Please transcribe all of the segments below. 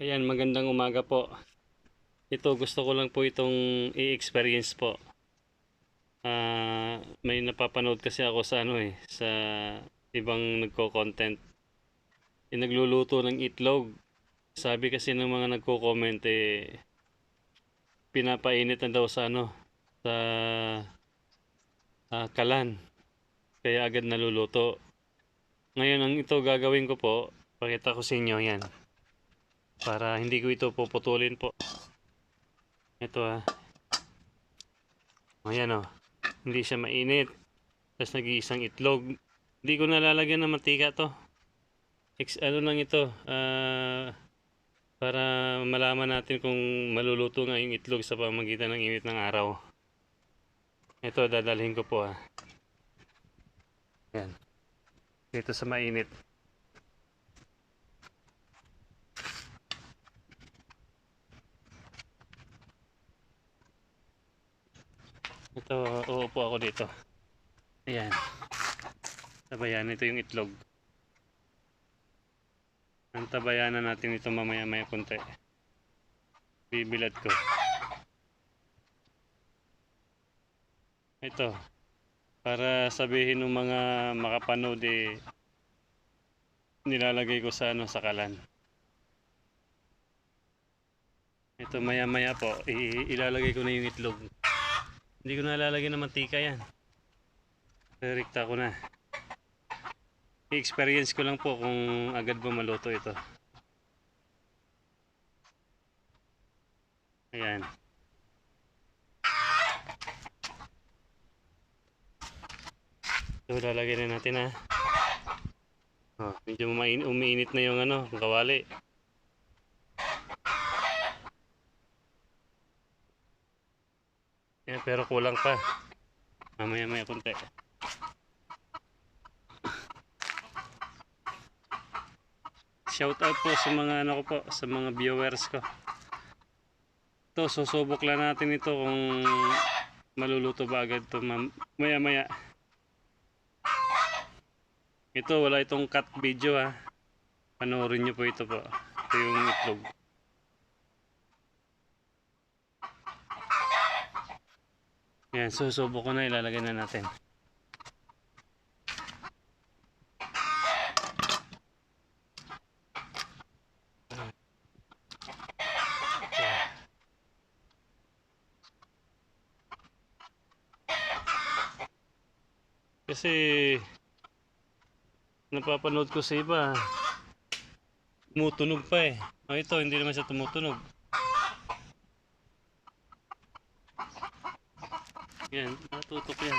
Ayan, magandang umaga po. Ito, gusto ko lang po itong i-experience po. Ah, may napapanood kasi ako sa ano eh, sa ibang nagko-content. Yung nagluluto ng itlog. Sabi kasi ng mga nagko-comment eh, pinapainit na daw sa ano, sa ah, kalan. Kaya agad naluluto. Ngayon, ang ito gagawin ko po, pakita ko sa inyo yan para hindi ko ito puputulin po. Ito ah. Ayan oh. Hindi siya mainit. Tapos nag-iisang itlog. Hindi ko nalalagyan ng mantika to. Ex ano lang ito. ah, para malaman natin kung maluluto nga yung itlog sa pamagitan ng init ng araw. Ito dadalhin ko po ah. Ayan. Dito sa mainit. Ito, uupo ako dito. Ayan. Tabayan, ito yung itlog. Ang tabayanan natin ito mamaya-maya konti. Bibilad ko. Ito. Para sabihin ng mga makapanood eh, nilalagay ko sa ano sa kalan. Ito maya-maya po, i- ilalagay ko na yung itlog. Hindi ko na lalagyan ng mantika yan. Rerikta ko na. I-experience ko lang po kung agad ba maluto ito. Ayan. Ito lalagyan na natin ha. Oh, medyo umiinit na yung ano, kawali. Yan, pero kulang pa. Mamaya maya konti. Shout out po sa mga ano ko po, sa mga viewers ko. Ito, susubok lang natin ito kung maluluto ba agad to maya maya. Ito, wala itong cut video ha. Panoorin nyo po ito po. Ito yung itlog. Yan, susubok ko na ilalagay na natin. Kasi napapanood ko sa iba tumutunog pa eh. O ito, hindi naman siya tumutunog. Yan, natutok yan.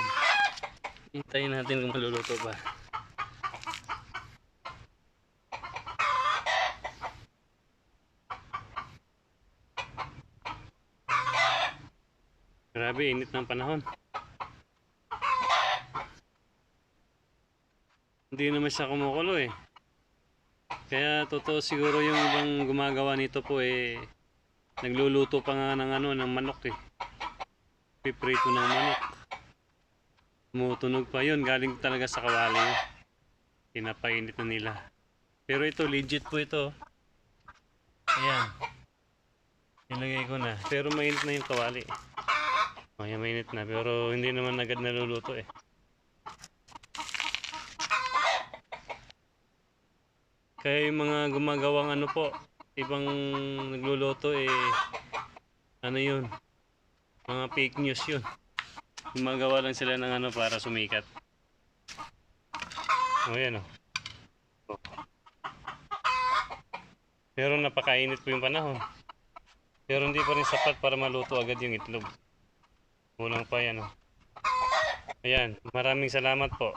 Hintayin natin kung maluluto pa. Grabe, init ng panahon. Hindi naman siya kumukulo eh. Kaya totoo siguro yung ibang gumagawa nito po eh nagluluto pa nga ng ano ng manok eh. Piprito ng manok. Tumutunog pa yun. Galing talaga sa kawali. Pinapainit na nila. Pero ito, legit po ito. Ayan. Nilagay ko na. Pero mainit na yung kawali. O, yan mainit na. Pero hindi naman agad naluluto eh. Kaya yung mga gumagawang ano po, ibang nagluluto eh, ano yun, mga fake news yun. Gumagawa lang sila ng ano para sumikat. O yan o. O. Pero napakainit po yung panahon. Pero hindi pa rin sapat para maluto agad yung itlog. Kulang pa yan o. Ayan, maraming salamat po.